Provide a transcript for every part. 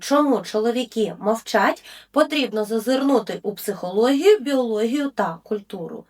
чому чоловіки мовчать, потрібно зазирнути у психологію, біологію та культуру.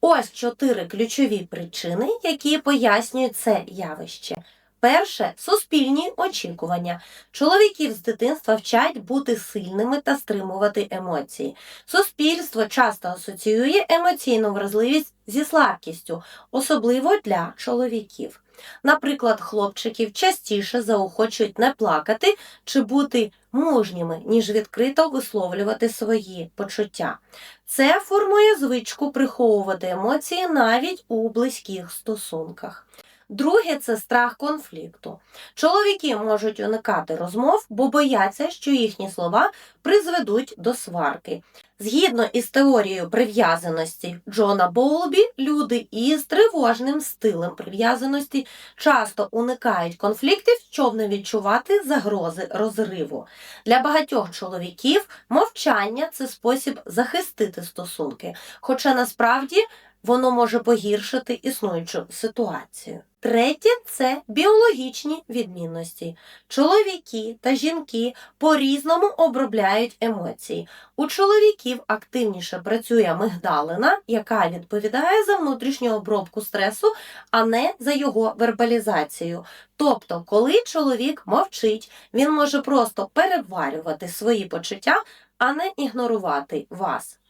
Ось чотири ключові причини, які пояснюють це явище. Перше суспільні очікування. Чоловіків з дитинства вчать бути сильними та стримувати емоції. Суспільство часто асоціює емоційну вразливість зі слабкістю, особливо для чоловіків. Наприклад, хлопчиків частіше заохочують не плакати чи бути мужніми, ніж відкрито висловлювати свої почуття. Це формує звичку приховувати емоції навіть у близьких стосунках. Друге це страх конфлікту. Чоловіки можуть уникати розмов, бо бояться, що їхні слова призведуть до сварки. Згідно із теорією прив'язаності Джона Боулбі, люди із тривожним стилем прив'язаності часто уникають конфліктів, щоб не відчувати загрози розриву. Для багатьох чоловіків мовчання це спосіб захистити стосунки, хоча насправді воно може погіршити існуючу ситуацію. Третє це біологічні відмінності. Чоловіки та жінки по-різному обробляють емоції. У чоловіків активніше працює мигдалина, яка відповідає за внутрішню обробку стресу, а не за його вербалізацію. Тобто, коли чоловік мовчить, він може просто переварювати свої почуття, а не ігнорувати вас.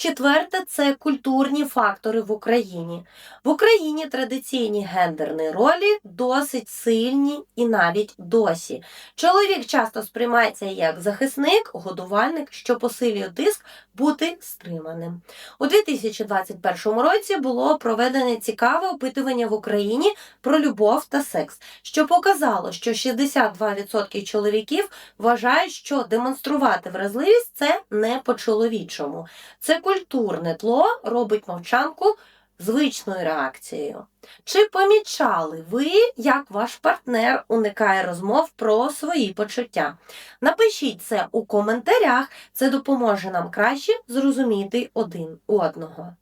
Четверте це культурні фактори в Україні. В Україні традиційні гендерні ролі досить сильні і навіть досі. Чоловік часто сприймається як захисник, годувальник, що посилює тиск бути стриманим. У 2021 році було проведене цікаве опитування в Україні про любов та секс, що показало, що 62% чоловіків вважають, що демонструвати вразливість це не по-чоловічому. Це культурне тло робить мовчанку звичною реакцією. Чи помічали ви, як ваш партнер уникає розмов про свої почуття? Напишіть це у коментарях, це допоможе нам краще зрозуміти один одного.